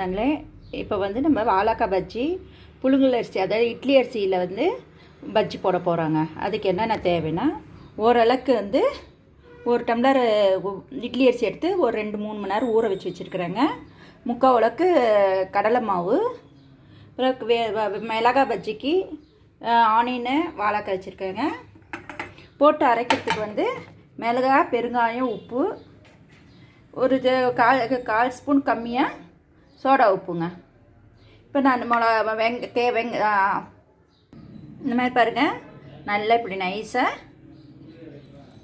நாங்களே இப்போ வந்து நம்ம வாழைக்காய் பஜ்ஜி புழுங்கல் அரிசி அதாவது இட்லி அரிசியில் வந்து பஜ்ஜி போட போகிறாங்க அதுக்கு என்னென்ன தேவைன்னா ஓரளவுக்கு வந்து ஒரு டம்ளர் இட்லி அரிசி எடுத்து ஒரு ரெண்டு மூணு மணி நேரம் ஊற வச்சு வச்சுருக்குறேங்க. முக்கால் உலக்கு கடலை மாவு பிறகு வே மிளகாய் பஜ்ஜிக்கு ஆனியன் வாழைக்காய் வச்சுருக்கேங்க. போட்டு அரைக்கிறதுக்கு வந்து மிளகாய் பெருங்காயம் உப்பு ஒரு கால் கால் ஸ்பூன் கம்மியாக சோடா உப்புங்க. இப்போ நான் மிளகா வெங்க தே வெங்க இந்த மாதிரி பாருங்கள் நல்லா இப்படி நைஸாக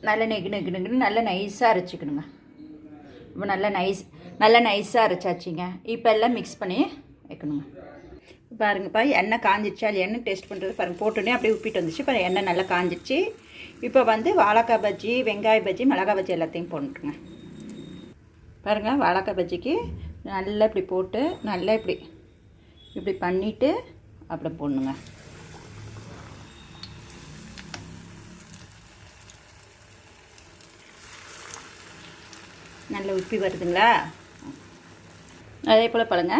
நல்லா நெகு நெக்கு நெகுன்னு நல்லா நைஸாக அரைச்சிக்கணுங்க. இப்போ நல்லா நைஸ் நல்லா நைஸாக அரைச்சாச்சிங்க. இப்போ எல்லாம் மிக்ஸ் பண்ணி வைக்கணுங்க. பாருங்கப்பா எண்ணெய் காஞ்சிடுச்சு அது எண்ணெய் டேஸ்ட் பண்ணுறது பாருங்கள் போட்டோன்னே அப்படியே உப்பிட்டு வந்துச்சு. இப்போ எண்ணெய் நல்லா காஞ்சிச்சு. இப்போ வந்து வாழைக்காய் பஜ்ஜி வெங்காய பஜ்ஜி மிளகாய் பஜ்ஜி எல்லாத்தையும் போட்டுருங்க. பாருங்கள் வாழைக்காய் பஜ்ஜிக்கு நல்லா இப்படி போட்டு நல்லா இப்படி இப்படி பண்ணிவிட்டு அப்படி போடணுங்க. நல்லா உப்பி வருதுங்களா? அதே போல் பழங்க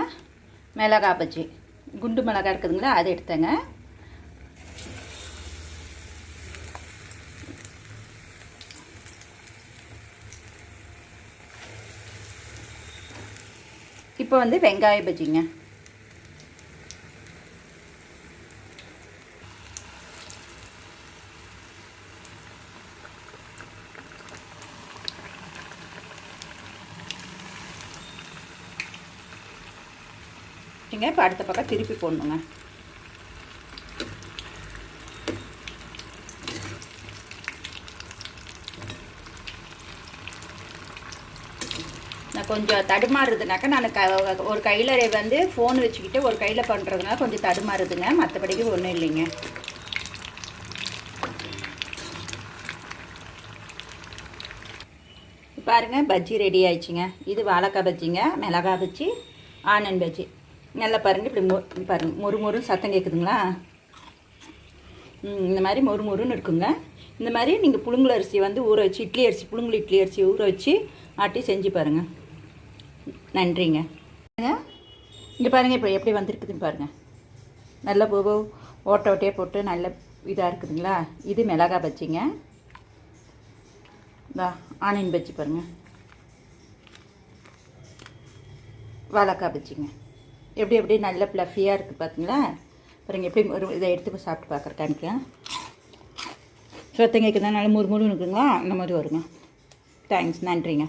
மிளகாய் பஜ்ஜி குண்டு மிளகா இருக்குதுங்களா? அதை எடுத்தேங்க. இப்போ வந்து வெங்காய பஜ்ஜிங்க. இங்க இப்போ அடுத்த பக்கம் திருப்பி போடணுங்க. நான் கொஞ்சம் தடுமாறுதுனாக்கா நான் க ஒரு கையில் வந்து ஃபோன் வச்சுக்கிட்டு ஒரு கையில் பண்ணுறதுனால கொஞ்சம் தடுமாறுதுங்க. மற்றபடிக்கு ஒன்றும் இல்லைங்க. பாருங்க பஜ்ஜி ரெடி ஆயிடுச்சுங்க. இது வாழைக்காய் பஜ்ஜிங்க மிளகாய் பஜ்ஜி ஆனன் பஜ்ஜி. நல்லா பாருங்கள் இப்படி மு பாருங்க மொறு சத்தம் கேட்குதுங்களா ம், இந்த மாதிரி மொறு மொறுன்னு இருக்குங்க. இந்த மாதிரி நீங்கள் புழுங்கல் அரிசி வந்து ஊற வச்சு இட்லி அரிசி புழுங்கல் இட்லி அரிசி ஊற வச்சு ஆட்டி செஞ்சு பாருங்கள் நன்றிங்க. இங்கே பாருங்கள் இப்போ எப்படி வந்திருக்குதுன்னு பாருங்கள் நல்ல பூ ஓட்ட ஓட்டையே போட்டு நல்ல இதாக இருக்குதுங்களா? இது மிளகா பஜ்ஜிங்க. இந்தா ஆனியன் பஜ்ஜி பாருங்கள் வாழைக்காய் பஜ்ஜிங்க. எப்படி எப்படி நல்ல ப்ளஃபியாக இருக்குது பார்த்தீங்களா பாருங்கள் எப்படி ஒரு இதை எடுத்து சாப்பிட்டு பார்க்குற காமிக்கலாம் சொத்தங்க இருக்குதா நல்ல முறுமுறுன்னு இருக்குங்களா? அந்த மாதிரி வருங்க. தேங்க்ஸ் நன்றிங்க.